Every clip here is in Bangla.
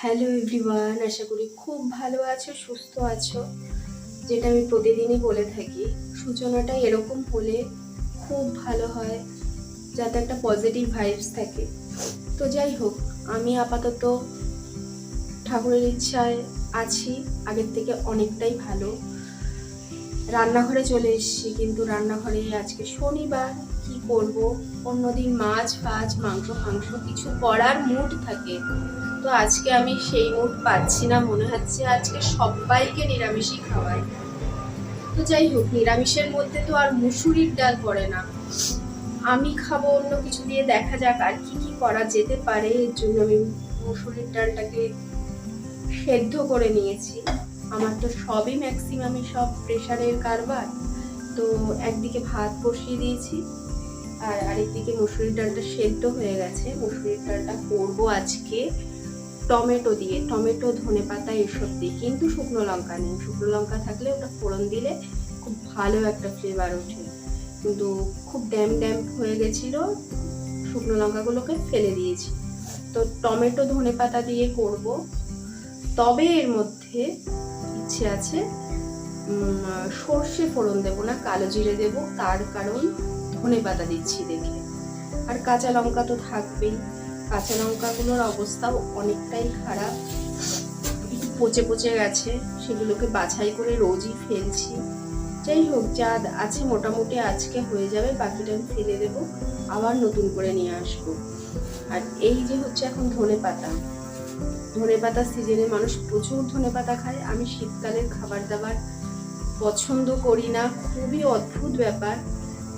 হ্যালো এভরিওয়ান আশা করি খুব ভালো আছো, সুস্থ আছো। যেটা আমি প্রতিদিনই বলে থাকি সূচনাটা এরকম হলে খুব ভালো হয়, যাতে একটা পজিটিভ ভাইবস থাকে। তো যাই হোক, আমি আপাতত ঠাকুরের ইচ্ছায় আছি, আগের থেকে অনেকটাই ভালো। রান্নাঘরে চলে এসেছি, কিন্তু রান্নাঘরে আজকে শনিবার, কি করব? অন্যদিন মাছ ফাছ মাংস ফাংস কিছু করার মুড থাকে। তো আজকে আমি সেই মুড পাচ্ছি না মনে হচ্ছে, আজকে সবাইকে নিরামিষই খাওয়াই। তো যাই হোক, নিরামিষের মধ্যে তো আর মুসুরির ডাল পড়ে না। আমি খাব অন্য কিছু দিয়ে, দেখা যাক আর কি কি করা যেতে পারে। এর জন্য আমি মুসুরির ডালটাকে সেদ্ধ করে নিয়েছি। আমার তো সবই ম্যাক্সিমামই সব প্রেশারের কারবার। তো একদিকে ভাত বসিয়ে দিয়েছি, আর আরেকদিকে মুসুরির ডালটা সেদ্ধ হয়ে গেছে। মুসুরির ডালটা করব আজকে টমেটো দিয়ে। টমেটো ধনে পাতা এসব দিয়ে। কিন্তু শুকনো লঙ্কা নেই। শুকনো লঙ্কা থাকলে ওটা ফোড়ন দিলে খুব ভালো একটা ফ্লেভার ওঠে। কিন্তু খুব ড্যাম ড্যাম হয়ে গেছিল, শুকনো লঙ্কাগুলোকে ফেলে দিয়েছি। তো টমেটো ধনে পাতা দিয়ে করব। তবে এর মধ্যে ইচ্ছে আছে সর্ষে ফোড়ন দেবো না, কালো জিরে দেবো, তার কারণ ধনে পাতা দিচ্ছি দেখে। আর কাঁচা লঙ্কা তো থাকবেই। কাঁচা লঙ্কাগুলোর অবস্থাও অনেকটাই খারাপ। একটু পচে পচে গেছে, সেগুলোকে বাছাই করে রোজই ফেলছি। যাই হোক, যা আছে মোটামুটি আজকে হয়ে যাবে, বাকিটা আমি ফেলে দেবো, আবার নতুন করে নিয়ে আসব। আর এই যে হচ্ছে এখন ধনে পাতা। ধনে পাতা সিজনে মানুষ প্রচুর ধনে পাতা খায়। আমি শীতকালের খাবার দাবার পছন্দ করি না। খুবই অদ্ভুত ব্যাপার।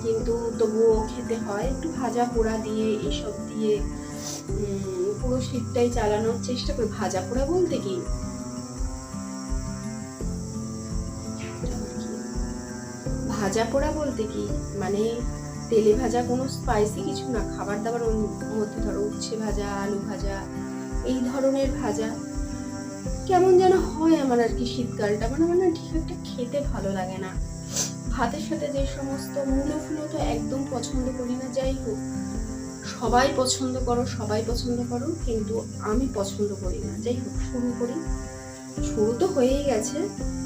কিন্তু তবুও খেতে হয়। একটু ভাজা পোড়া দিয়ে, এসব দিয়ে পুরো শীতটাই চালানোর চেষ্টা করি। ভাজা পোড়া বলতে কি? ভাজা পোড়া বলতে কি? মানে তেলে ভাজা কোনো স্পাইসি কিছু না। খাবার দাবার মধ্যে ধরো উচ্ছে ভাজা, আলু ভাজা এই ধরনের ভাজা, কেমন যেন হয় আমার আর কি শীতকালটা। মানে আমার না ঠিক একটা খেতে ভালো লাগে না। ভাতের সাথে যে সমস্ত মূলো ফুলো তো একদম পছন্দ করি না, যাই হোক। সবাই পছন্দ করো, সবাই পছন্দ করো, কিন্তু আমি পছন্দ করি না। যাই হোক, শুরু করি। শুরু তো হয়েই গেছে।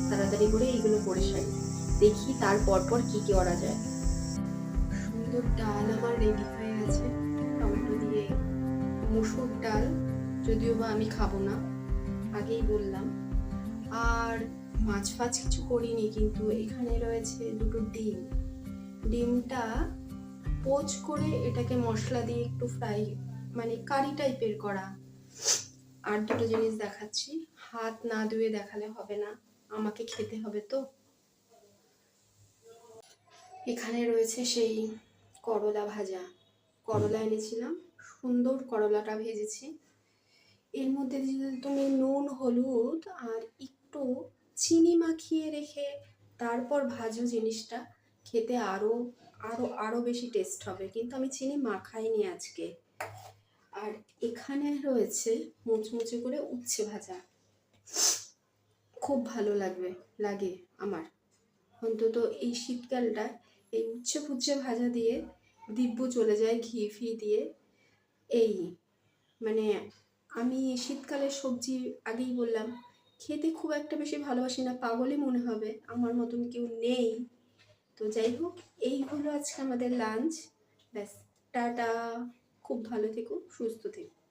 তাড়াতাড়ি করে এইগুলো করে সারি। দেখি তারপর পর কি কি করা যায়। সুন্দর ডাল আমার রেডি হয়ে গেছে। টমেটো দিয়ে, মুসুর ডাল। যদিও বা আমি খাব না, আগেই বললাম। আর মাছ ফাছ কিছু করিনি, কিন্তু এখানে রয়েছে দুটো ডিম। ডিমটা পোচ করে এটাকে মশলা দিয়ে একটু ফ্রাই মানে কারি টাইপের করা। আর দুটো জিনিস দেখাচ্ছি, হাত না ধুয়ে দেখালে হবে না, আমাকে খেতে হবে তো। এখানে রয়েছে সেই করলা ভাজা। করলা এনেছিলাম, সুন্দর করলাটা ভেজেছি। এর মধ্যে যদি তুমি নুন, হলুদ আর একটু চিনি মাখিয়ে রেখে তারপর ভাজো জিনিসটা, খেতে আরও আরও আরও বেশি টেস্ট হবে। কিন্তু আমি চিনি মাখাইনি আজকে। আর এখানে রয়েছে মুচমুচে করে উচ্ছে ভাজা। খুব ভালো লাগবে, লাগে আমার। অন্তত এই শীতকালটা এই উচ্ছে ফুচ্ছে ভাজা দিয়ে দিব্য চলে যায় ঘি ফি দিয়ে। এই মানে আমি শীতকালের সবজি আগেই বললাম, খেতে খুব একটা বেশি ভালোবাসি না, পাগলই মনে হবে, আমার মতন কেউ নেই। তো যাই হোক, এই হলো আজকে আমাদের লাঞ্চ ব্যাস, টাটা। খুব ভালো থেকো, সুস্থ থেকো।